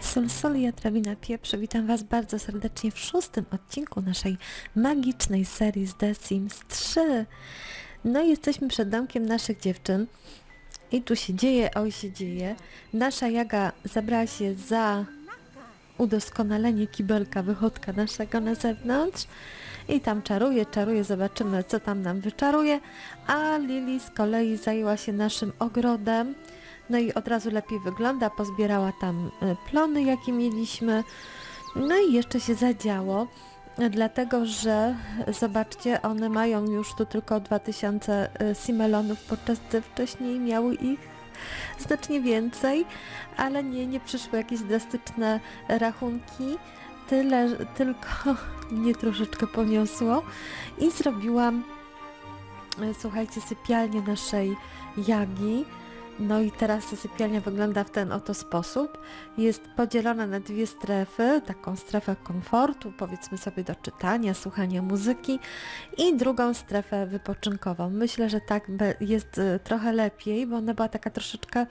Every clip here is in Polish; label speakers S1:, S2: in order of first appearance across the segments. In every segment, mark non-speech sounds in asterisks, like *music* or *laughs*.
S1: Sol Sol i Pieprz. Witam Was bardzo serdecznie w szóstym odcinku naszej magicznej serii z The Sims 3. No i jesteśmy przed domkiem naszych dziewczyn i tu się dzieje, oj się dzieje. Nasza Jaga zabrała się za udoskonalenie kibelka, wychodka naszego na zewnątrz. I tam czaruje, czaruje, zobaczymy co tam nam wyczaruje, a Lili z kolei zajęła się naszym ogrodem, no i od razu lepiej wygląda, pozbierała tam y, plony jakie mieliśmy, no i jeszcze się zadziało, dlatego że y, zobaczcie, one mają już tu tylko 2000 y, simelonów, podczas gdy wcześniej miały ich znacznie więcej, ale nie, nie przyszły jakieś drastyczne rachunki, tyle, tylko *laughs* mnie troszeczkę poniosło i zrobiłam, e, słuchajcie, sypialnię naszej Jagi. No i teraz ta sypialnia wygląda w ten oto sposób. Jest podzielona na dwie strefy, taką strefę komfortu, powiedzmy sobie do czytania, słuchania muzyki i drugą strefę wypoczynkową. Myślę, że tak jest e, trochę lepiej, bo ona była taka troszeczkę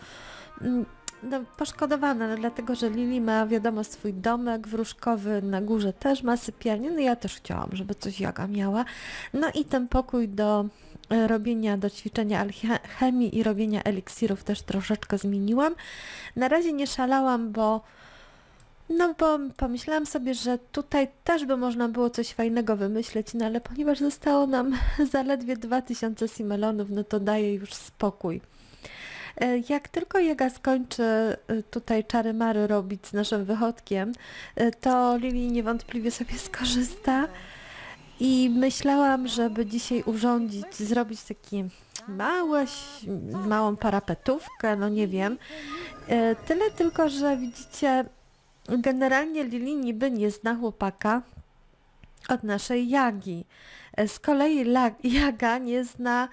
S1: mm, no, poszkodowana, no, dlatego że Lili ma wiadomo swój domek wróżkowy, na górze też ma sypialnię, no ja też chciałam, żeby coś Jaga miała. No i ten pokój do e, robienia, do ćwiczenia alchemii i robienia eliksirów też troszeczkę zmieniłam. Na razie nie szalałam, bo no bo pomyślałam sobie, że tutaj też by można było coś fajnego wymyśleć, no ale ponieważ zostało nam *laughs* zaledwie 2000 simelonów, no to daje już spokój. E, Jak tylko Jaga skończy e, tutaj czary mary robić z naszym wychodkiem, e, to Lili niewątpliwie sobie skorzysta i myślałam, żeby dzisiaj urządzić, zrobić takie małe, małą parapetówkę, no nie wiem. Tyle tylko, że widzicie, generalnie Lili niby nie zna chłopaka od naszej Jagi. Z kolei Jaga nie zna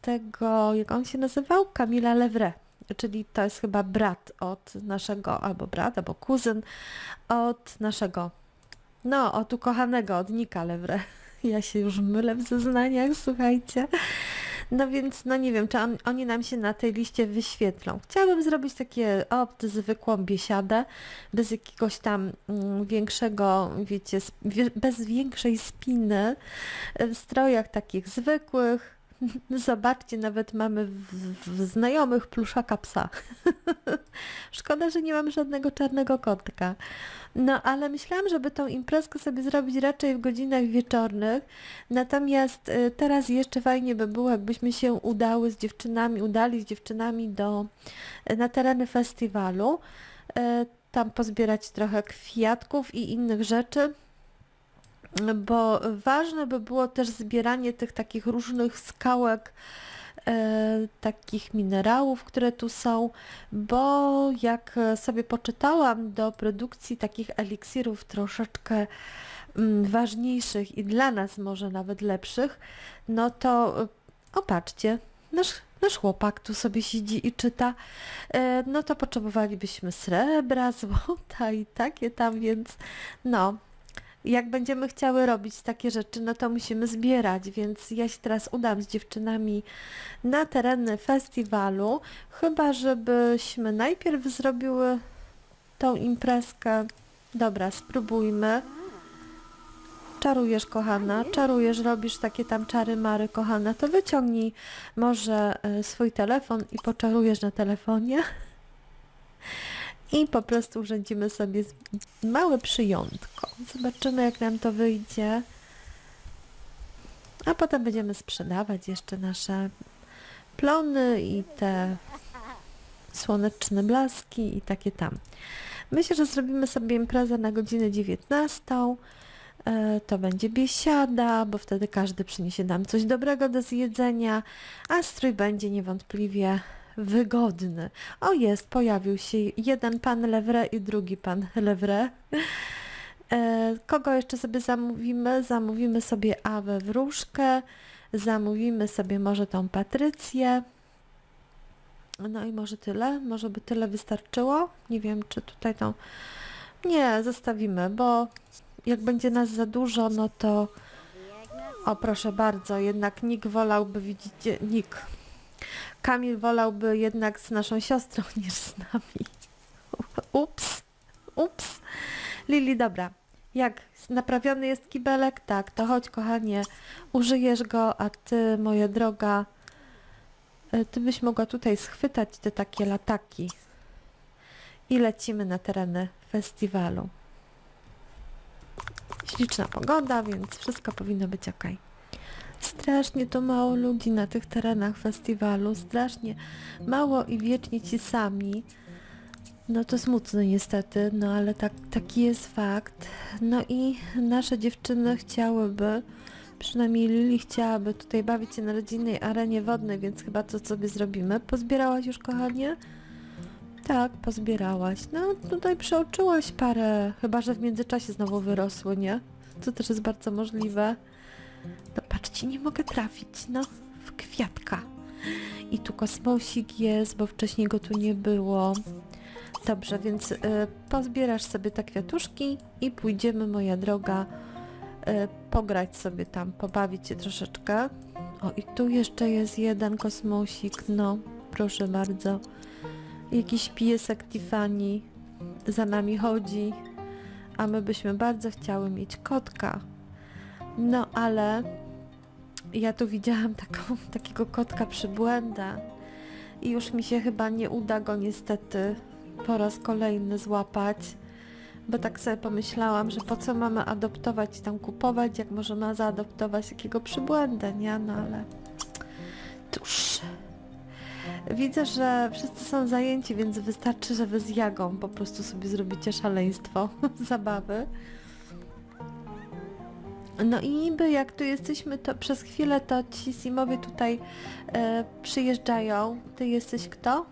S1: tego, jak on się nazywał? Kamila Lewre. Czyli to jest chyba brat od naszego, albo brat, albo kuzyn od naszego, no, od ukochanego, od Nika Lewre. *laughs* Ja się już mylę w zeznaniach, słuchajcie. No więc, no nie wiem, czy on, oni nam się na tej liście wyświetlą. Chciałabym zrobić takie, o, zwykłą biesiadę, bez jakiegoś tam mm, większego, wiecie, bez większej spiny, e, w strojach takich zwykłych. *laughs* Zobaczcie, nawet mamy w, w znajomych pluszaka psa. *laughs* Szkoda, że nie mam żadnego czarnego kotka. No, ale myślałam, żeby tą imprezkę sobie zrobić raczej w godzinach wieczornych. Natomiast y, teraz jeszcze fajnie by było, jakbyśmy się udały z dziewczynami, udali z dziewczynami do, y, na tereny festiwalu. y, Tam pozbierać trochę kwiatków i innych rzeczy bo ważne by było też zbieranie tych takich różnych skałek, e, takich minerałów, które tu są, bo jak sobie poczytałam do produkcji takich eliksirów troszeczkę mm, ważniejszych i dla nas może nawet lepszych, no to e, o patrzcie, nasz, nasz chłopak tu sobie siedzi i czyta, e, no to potrzebowalibyśmy srebra, *laughs* złota i takie tam, więc no, jak będziemy chciały robić takie rzeczy, no to musimy zbierać, więc ja się teraz udam z dziewczynami na tereny festiwalu, chyba żebyśmy najpierw zrobiły tą imprezkę. Dobra, spróbujmy. Czarujesz, kochana, czarujesz, robisz takie tam czary mary, kochana, to wyciągnij może y, swój telefon i poczarujesz na telefonie. I po prostu urządzimy sobie małe przyjątko. Zobaczymy, jak nam to wyjdzie. A potem będziemy sprzedawać jeszcze nasze plony i te słoneczne blaski i takie tam. Myślę, że zrobimy sobie imprezę na godzinę 19. E, To będzie biesiada, bo wtedy każdy przyniesie nam coś dobrego do zjedzenia, a strój będzie niewątpliwie wygodny. O jest, pojawił się jeden pan Lewre i drugi pan Lewre. E, Kogo jeszcze sobie zamówimy? Zamówimy sobie Awę Wróżkę, zamówimy sobie może tą Patrycję. No i może tyle, może by tyle wystarczyło. Nie wiem, czy tutaj to... Nie, zostawimy, bo jak będzie nas za dużo, no to... O, proszę bardzo, jednak Nick wolałby, widzicie, Nick. Kamil wolałby jednak z naszą siostrą *laughs* niż z nami. Ups, ups. Lili, dobra. Jak naprawiony jest kibelek? Tak, to chodź kochanie, użyjesz go, a ty, moja droga, y, ty byś mogła tutaj schwytać te takie lataki i lecimy na tereny festiwalu. Śliczna pogoda, więc wszystko powinno być ok. Strasznie to mało ludzi na tych terenach festiwalu, strasznie mało i wiecznie ci sami. No to smutne niestety, no ale tak, taki jest fakt. No i nasze dziewczyny chciałyby, przynajmniej Lili chciałaby tutaj bawić się na rodzinnej arenie wodnej, więc chyba to sobie zrobimy. Pozbierałaś już, kochanie? Tak, pozbierałaś. No tutaj przeoczyłaś parę, chyba że w międzyczasie znowu wyrosły, nie? To też jest bardzo możliwe. Patrzcie, nie mogę trafić, no, w kwiatka. I tu kosmosik jest, bo wcześniej go tu nie było. Dobrze, więc y, pozbierasz sobie te kwiatuszki i pójdziemy, moja droga, y, pograć sobie tam, pobawić się troszeczkę. O, i tu jeszcze jest jeden kosmosik, no, proszę bardzo. Jakiś piesek Tiffany za nami chodzi, a my byśmy bardzo chciały mieć kotka. No, ale ja tu widziałam taką, *laughs* takiego kotka przybłęda i już mi się chyba nie uda go niestety po raz kolejny złapać, bo tak sobie pomyślałam, że po co mamy adoptować i tam kupować, jak możemy zaadoptować takiego przybłędę, nie? No ale cóż. Widzę, że wszyscy są zajęci, więc wystarczy, że wy z Jagą po prostu sobie zrobicie szaleństwo *laughs* zabawy. No i niby jak tu jesteśmy, to przez chwilę to ci Simowie tutaj e, przyjeżdżają. Ty jesteś kto?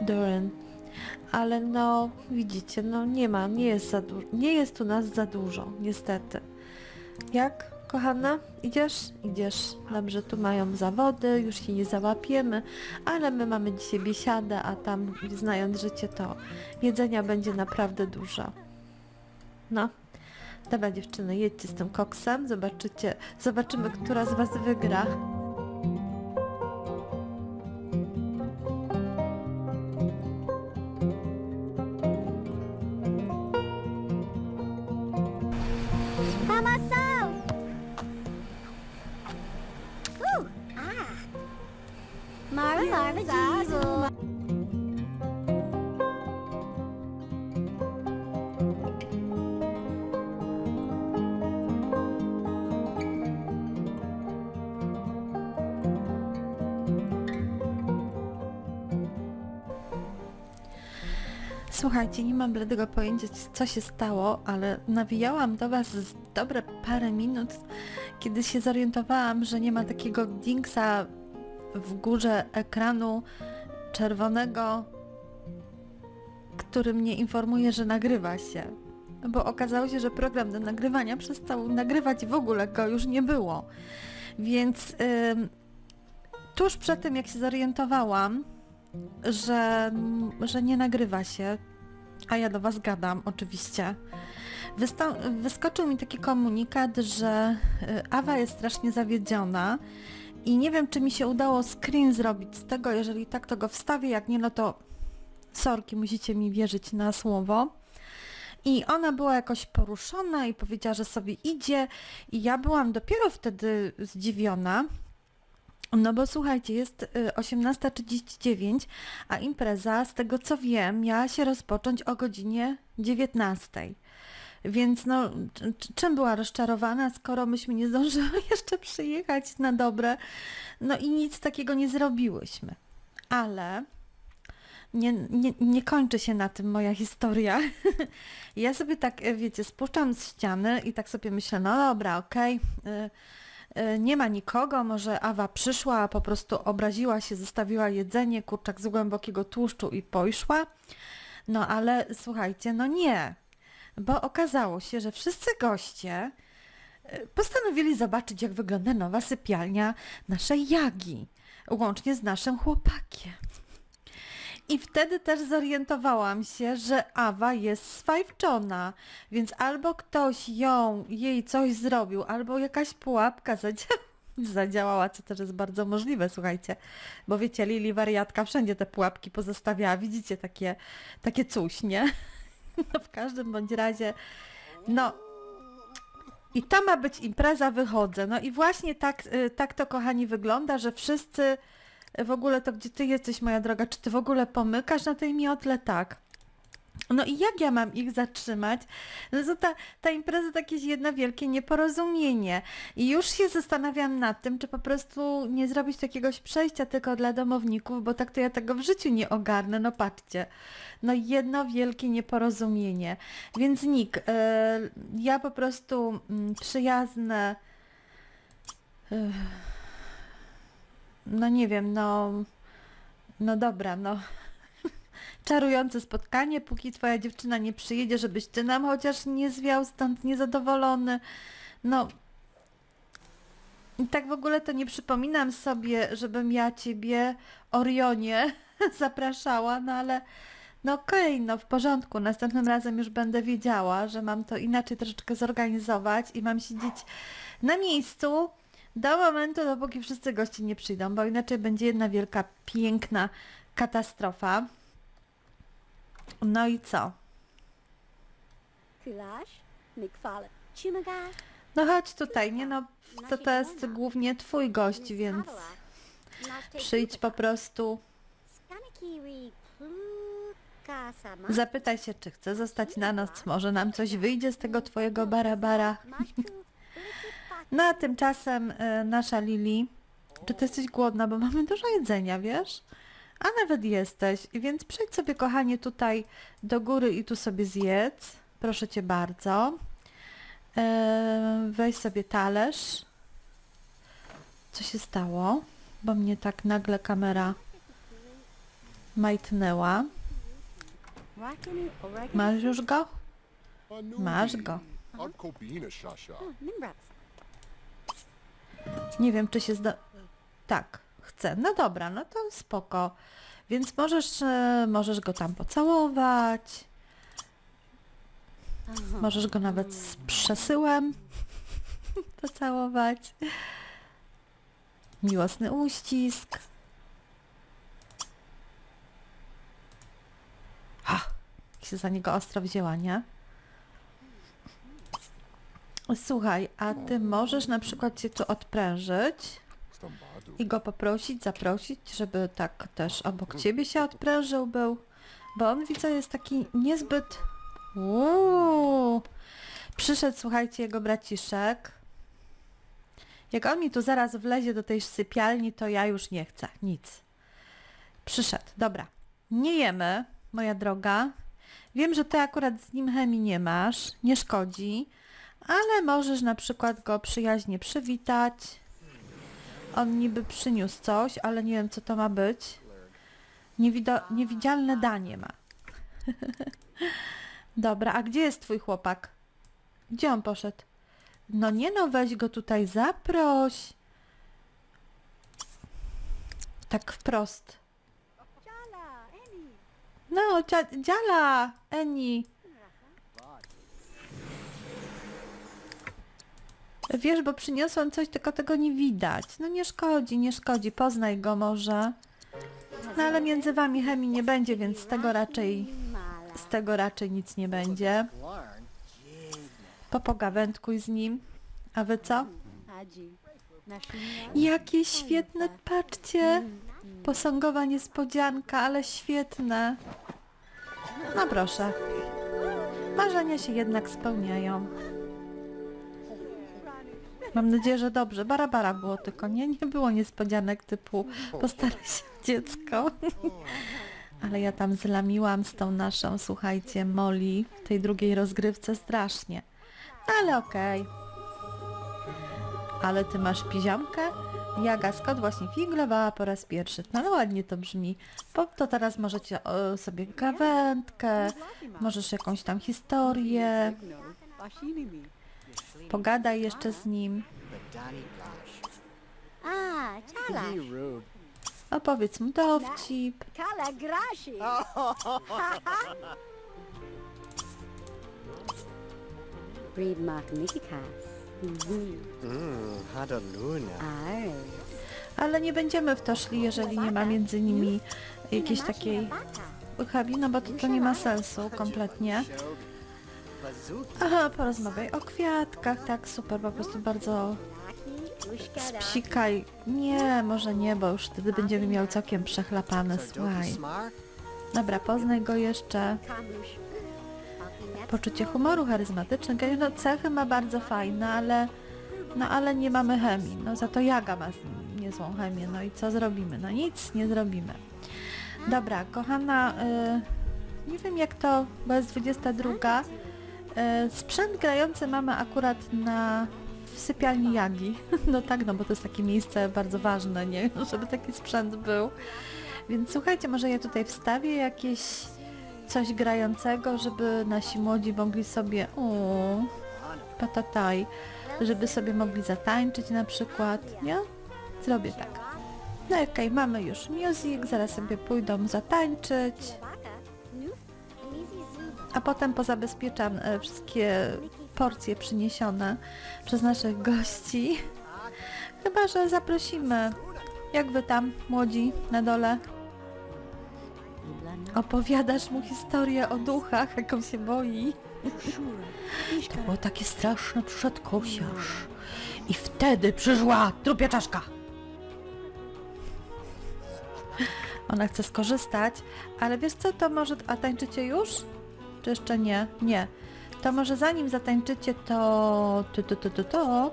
S1: Duran. Ale no, widzicie, no nie ma, nie jest za dużo, nie jest tu nas za dużo, niestety. Jak, kochana? Idziesz? Idziesz. Dobrze, tu mają zawody, już się nie załapiemy, ale my mamy dzisiaj biesiadę, a tam, znając życie, to jedzenia będzie naprawdę dużo. No. Dobra dziewczyny, jedźcie z tym koksem, zobaczycie, zobaczymy, która z was wygra. Słuchajcie, nie mam bladego pojęcia, co się stało, ale nawijałam do Was z dobre parę minut, kiedy się zorientowałam, że nie ma takiego dingsa w górze ekranu czerwonego, który mnie informuje, że nagrywa się. Bo okazało się, że program do nagrywania przestał nagrywać w ogóle, go już nie było. Więc ym, tuż przed tym, jak się zorientowałam, że, że nie nagrywa się, a ja do Was gadam oczywiście. Wysta- wyskoczył mi taki komunikat, że y, Awa jest strasznie zawiedziona i nie wiem, czy mi się udało screen zrobić z tego, jeżeli tak, to go wstawię, jak nie, no to sorki, musicie mi wierzyć na słowo. I ona była jakoś poruszona i powiedziała, że sobie idzie i ja byłam dopiero wtedy zdziwiona, no bo słuchajcie, jest y, 18.39, a impreza, z tego co wiem, miała się rozpocząć o godzinie 19. Więc no, czym była rozczarowana, skoro myśmy nie zdążyły *laughs* jeszcze przyjechać na dobre, no i nic takiego nie zrobiłyśmy. Ale nie, nie, nie kończy się na tym moja historia. *laughs* ja sobie tak, e, wiecie, spuszczam z ściany i tak sobie myślę, no dobra, okej, y, y, nie ma nikogo, może Awa przyszła, po prostu obraziła się, zostawiła jedzenie, kurczak z głębokiego tłuszczu i poszła. No ale słuchajcie, no nie, bo okazało się, że wszyscy goście y, postanowili zobaczyć, jak wygląda nowa sypialnia naszej Jagi. łącznie z naszym chłopakiem. I wtedy też zorientowałam się, że Awa jest swajwczona, więc albo ktoś ją, jej coś zrobił, albo jakaś pułapka zadzia- *laughs* zadziałała, co też jest bardzo możliwe, słuchajcie. Bo wiecie, Lili wariatka wszędzie te pułapki pozostawiała. Widzicie takie, takie coś, nie? *laughs* No w każdym bądź razie, no i to ma być impreza, wychodzę. No i właśnie tak, y, tak to, kochani, wygląda, że wszyscy w ogóle to, gdzie ty jesteś, moja droga, czy ty w ogóle pomykasz na tej miotle? Tak. No i jak ja mam ich zatrzymać? No to ta, ta impreza to jakieś jedno wielkie nieporozumienie. I już się zastanawiam nad tym, czy po prostu nie zrobić takiegoś przejścia tylko dla domowników, bo tak to ja tego w życiu nie ogarnę. No patrzcie. No jedno wielkie nieporozumienie. Więc Nik, e, ja po prostu mm, przyjazne... e, no nie wiem, no... No dobra, no... *laughs* Czarujące spotkanie, póki twoja dziewczyna nie przyjedzie, żebyś ty nam chociaż nie zwiał stąd niezadowolony. No... I tak w ogóle to nie przypominam sobie, żebym ja ciebie, Orionie, *laughs* zapraszała, no ale... No okej, no w porządku. Następnym razem już będę wiedziała, że mam to inaczej troszeczkę zorganizować i mam siedzieć na miejscu do momentu, dopóki wszyscy goście nie przyjdą, bo inaczej będzie jedna wielka, piękna katastrofa. No i co? No chodź tutaj, nie no, to to jest głównie twój gość, więc przyjdź po prostu, zapytaj się, czy chce zostać na noc, może nam coś wyjdzie z tego twojego barabara. No a tymczasem e, nasza Lili, czy ty jesteś głodna, bo mamy dużo jedzenia, wiesz? A nawet jesteś, więc przejdź sobie kochanie tutaj do góry i tu sobie zjedz. Proszę cię bardzo. E, weź sobie talerz. Co się stało? Bo mnie tak nagle kamera majtnęła. Masz już go? Masz go. Nie wiem, czy się zda... Tak, chcę. No dobra, no to spoko. Więc możesz, e, możesz go tam pocałować. Możesz go nawet z przesyłem *laughs* pocałować. Miłosny uścisk. Ha! Jak się za niego ostro wzięła, nie? Słuchaj, a ty możesz na przykład się tu odprężyć i go poprosić, zaprosić, żeby tak też obok ciebie się odprężył był, bo on widzę jest taki niezbyt... Uuu. Przyszedł, słuchajcie, jego braciszek. Jak on mi tu zaraz wlezie do tej sypialni, to ja już nie chcę, nic. Przyszedł, dobra. Nie jemy, moja droga. Wiem, że ty akurat z nim chemii nie masz, nie szkodzi, ale możesz na przykład go przyjaźnie przywitać. On niby przyniósł coś, ale nie wiem co to ma być. Niewido- niewidzialne danie ma. *laughs* Dobra, a gdzie jest twój chłopak? Gdzie on poszedł? No nie no, weź go tutaj zaproś. Tak wprost. No, dzia- dziala, Eni. Wiesz, bo przyniosłam coś, tylko tego nie widać. No nie szkodzi, nie szkodzi, poznaj go może. No ale między wami chemii nie będzie, więc z tego raczej, z tego raczej nic nie będzie. Popogawędkuj z nim. A wy co? Jakie świetne, patrzcie. Posągowa niespodzianka, ale świetne. No proszę. Marzenia się jednak spełniają. Mam nadzieję, że dobrze. Barabara było tylko, nie? Nie było niespodzianek typu postaraj się dziecko. *laughs* Ale ja tam zlamiłam z tą naszą, słuchajcie, Molly w tej drugiej rozgrywce strasznie. Ale okej. Ale ty masz piziomkę? Jaga Scott właśnie figlowała po raz pierwszy. No ładnie to brzmi. To teraz możecie o, sobie gawędkę, możesz jakąś tam historię, pogadaj jeszcze z nim.
S2: Ah,
S1: Opowiedz mu dowcip.
S2: Kala grashi. Breed mark Nikikas.
S3: Mmm, Hadaluna.
S2: Aye.
S1: Ale nie będziemy w to szli, jeżeli nie ma między nimi jakiejś takiej chemii, no bo to, to nie ma sensu kompletnie. Aha, porozmawiaj o kwiatkach, tak, super, po prostu bardzo Psikaj. Nie, może nie, bo już wtedy będziemy miał całkiem przechlapane, słuchaj. Dobra, poznaj go jeszcze. Poczucie humoru charyzmatyczne. No cechy ma bardzo fajne, ale no ale nie mamy chemii. No za to Jaga ma z niezłą chemię. No i co zrobimy? No nic nie zrobimy. Dobra, kochana, y, nie wiem jak to, bo jest 22. Y, sprzęt grający mamy akurat na w sypialni Jagi. *laughs* No tak, no bo to jest takie miejsce bardzo ważne, nie? *laughs* Żeby taki sprzęt był. Więc słuchajcie, może ja tutaj wstawię jakieś coś grającego, żeby nasi młodzi mogli sobie o, patataj, żeby sobie mogli zatańczyć na przykład, nie? Zrobię tak. No okej, mamy już music, zaraz sobie pójdą zatańczyć, a potem pozabezpieczam e, wszystkie porcje przyniesione przez naszych gości. Chyba, że zaprosimy. Jak wy tam, młodzi, na dole? Opowiadasz mu historię o duchach, jak on się boi. To było takie straszne, przyszedł kosiarz. I wtedy przyszła trupia czaszka. Ona chce skorzystać, ale wiesz co, to może... A tańczycie już? Czy jeszcze nie? Nie. To może zanim zatańczycie, to... To, to, to, to, to...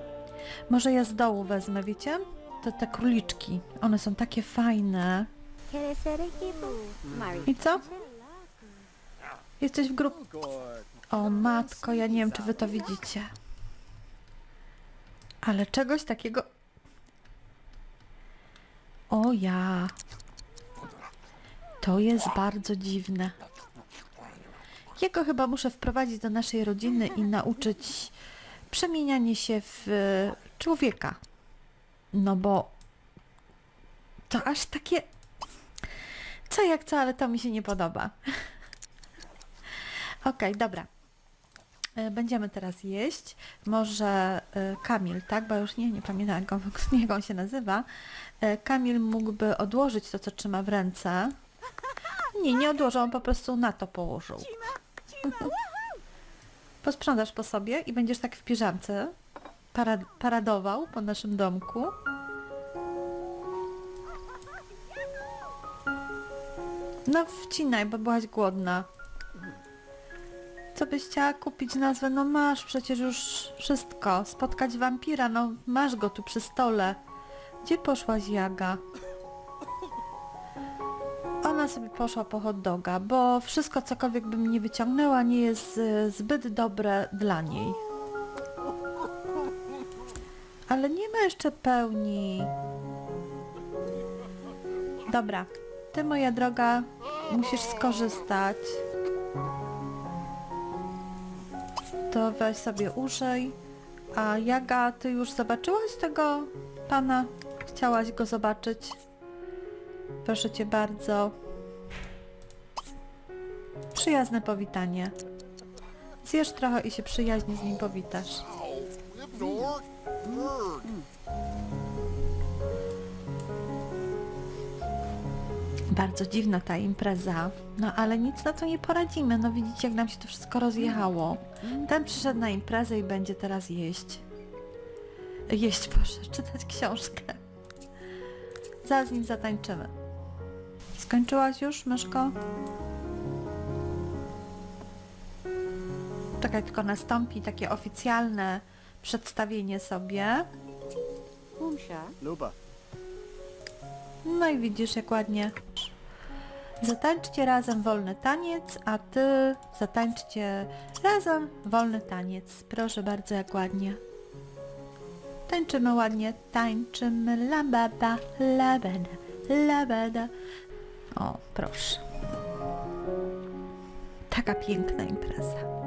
S1: Może ja z dołu wezmę, wiecie? To te króliczki. One są takie fajne. I co? Jesteś w grupie... O matko, ja nie wiem, czy wy to widzicie. Ale czegoś takiego... O ja. To jest bardzo dziwne. Jego chyba muszę wprowadzić do naszej rodziny i nauczyć przemienianie się w e, człowieka. No bo to aż takie... Co jak co, ale to mi się nie podoba. *laughs* Okej, dobra. E, Będziemy teraz jeść. Może e, Kamil, tak? Bo już nie, nie pamiętam jak on, *laughs* jak on się nazywa. Kamil mógłby odłożyć to, co trzyma w ręce. Nie, nie odłożył, on po prostu na to położył. Posprzątasz po sobie i będziesz tak w piżamce parad paradował po naszym domku. No wcinaj, bo byłaś głodna. Co byś chciała kupić nazwę? No masz przecież już wszystko. Spotkać wampira, no masz go tu przy stole. Gdzie poszłaś Jaga? Ona sobie poszła po hot doga, bo wszystko cokolwiek bym nie wyciągnęła nie jest e, zbyt dobre dla niej. Ale nie ma jeszcze pełni. Dobra, ty moja droga musisz skorzystać. To weź sobie użyj. A Jaga, ty już zobaczyłaś tego pana? Chciałaś go zobaczyć? Proszę cię bardzo. Przyjazne powitanie. Zjesz trochę i się przyjaźnie z nim powitasz. Bardzo dziwna ta impreza. No ale nic na to nie poradzimy. No widzicie, jak nam się to wszystko rozjechało. Ten przyszedł na imprezę i będzie teraz jeść. Jeść, proszę, czytać książkę. Zaraz nim zatańczymy. Skończyłaś już, myszko? Czekaj, tylko nastąpi takie oficjalne przedstawienie sobie.
S2: Umsha.
S3: Luba.
S1: No i widzisz, jak ładnie. Zatańczcie razem wolny taniec, a ty zatańczcie razem wolny taniec. Proszę bardzo, jak ładnie. Tańczymy ładnie, tańczymy labada, labada, labada. O, proszę. Taka piękna impreza.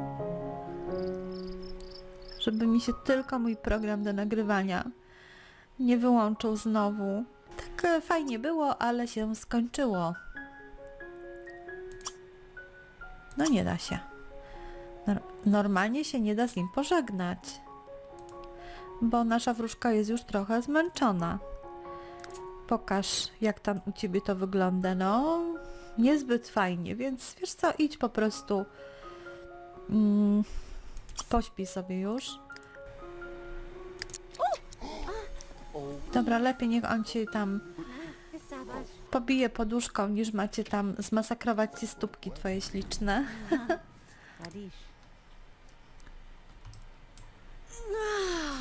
S1: Żeby mi się tylko mój program do nagrywania nie wyłączył znowu. Tak e, fajnie było, ale się skończyło. No nie da się. Nor- normalnie się nie da z nim pożegnać. Bo nasza wróżka jest już trochę zmęczona. Pokaż, jak tam u ciebie to wygląda. No, niezbyt fajnie, więc wiesz co, idź po prostu. Mm, pośpij sobie już. Dobra, lepiej niech on cię tam pobije poduszką, niż macie tam zmasakrować ci stópki twoje śliczne.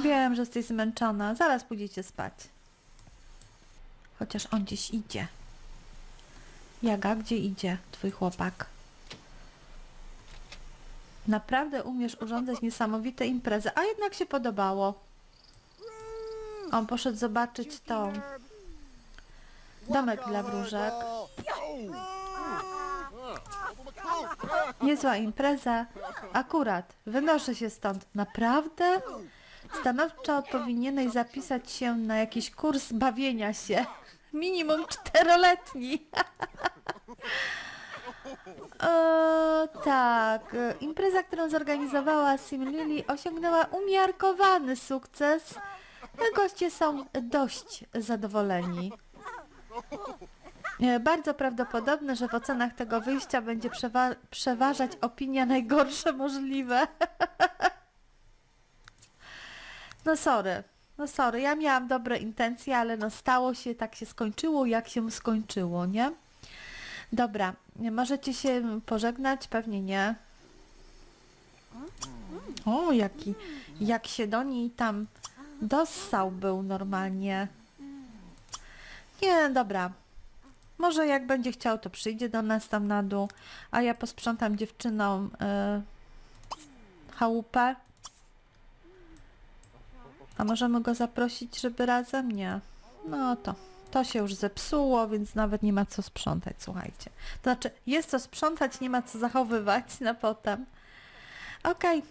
S1: Wiem, że jesteś zmęczona. Zaraz pójdziecie spać. Chociaż on gdzieś idzie. Jaga, gdzie idzie twój chłopak? Naprawdę umiesz urządzać niesamowite imprezy, a jednak się podobało. On poszedł zobaczyć tą domek dla wróżek. Niezła impreza. Akurat. Wynoszę się stąd. Naprawdę? Stanowczo powinieneś zapisać się na jakiś kurs bawienia się. Minimum czteroletni. *laughs* O, tak. e, Impreza, którą zorganizowała Sim Lily osiągnęła umiarkowany sukces. Goście są dość zadowoleni. E, Bardzo prawdopodobne, że w ocenach tego wyjścia będzie przewa- przeważać opinia najgorsze możliwe. *laughs* No sorry, no sorry, ja miałam dobre intencje, ale no stało się, tak się skończyło, jak się skończyło, nie? Dobra, możecie się pożegnać? Pewnie nie. O, jaki, jak się do niej tam dossał był normalnie. Nie, dobra. Może jak będzie chciał, to przyjdzie do nas tam na dół, a ja posprzątam dziewczynom y, chałupę. A możemy go zaprosić, żeby razem? Nie. No to, to się już zepsuło, więc nawet nie ma co sprzątać, słuchajcie. To znaczy, jest co sprzątać, nie ma co zachowywać na potem. Okej.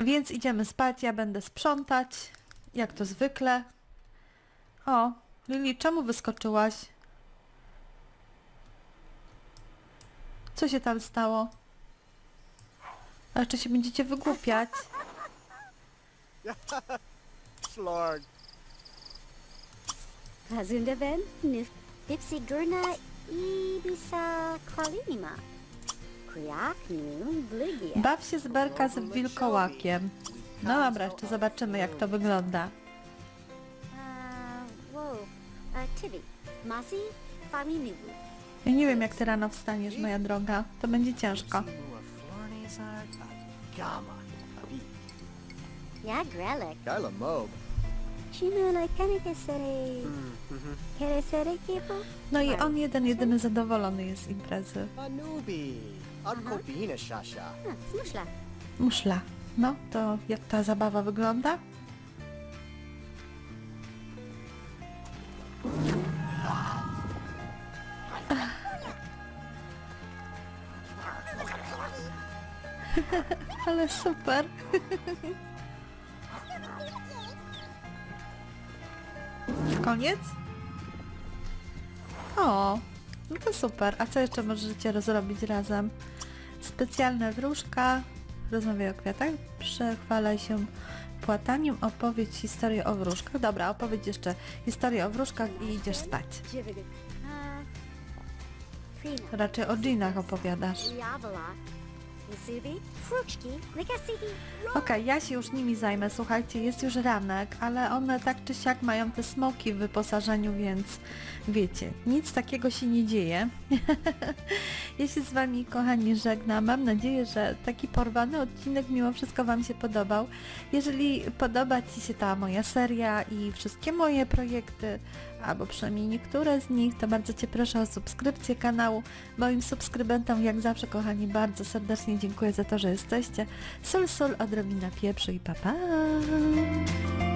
S1: Więc idziemy spać, ja będę sprzątać, jak to zwykle. O, Lili, czemu wyskoczyłaś? Co się tam stało? A jeszcze się będziecie wygłupiać? *laughs*
S4: Slorg.
S2: Kazundaven. Nif. Dipsy Gurna. Ibisa Kwalinima. Kriak Noon. Bligia.
S1: Baw się z berka z wilkołakiem. No dobra, jeszcze zobaczymy jak to wygląda. Ja nie wiem jak ty rano wstaniesz, moja droga. To będzie ciężko.
S3: Simu a Flornizar a Gama. Abi.
S2: Ya Grelek.
S4: Mob.
S1: No i on jeden, jedyny zadowolony jest z imprezy.
S3: Anubi. Arkobina Shasha.
S2: Smushla.
S1: Muszla. No, to jak ta zabawa wygląda? *laughs* Ale super. *laughs* Koniec? O, no to super. A co jeszcze możecie rozrobić razem? Specjalne wróżka, rozmawiaj o kwiatach, przechwalaj się płataniem, opowiedz historię o wróżkach. Dobra, opowiedz jeszcze historię o wróżkach i idziesz spać. Raczej o dżinach opowiadasz. Okej, ja się już nimi zajmę, słuchajcie, jest już ranek, ale one tak czy siak mają te smoki w wyposażeniu, więc wiecie, nic takiego się nie dzieje. *laughs* ja się z Wami, kochani, żegnam. Mam nadzieję, że taki porwany odcinek mimo wszystko Wam się podobał. Jeżeli podoba Ci się ta moja seria i wszystkie moje projekty, albo przynajmniej niektóre z nich, to bardzo Cię proszę o subskrypcję kanału. Moim subskrybentom, jak zawsze, kochani, bardzo serdecznie dziękuję za to, że jesteście. Sol, sol, odrobina pieprzu i papa. Pa.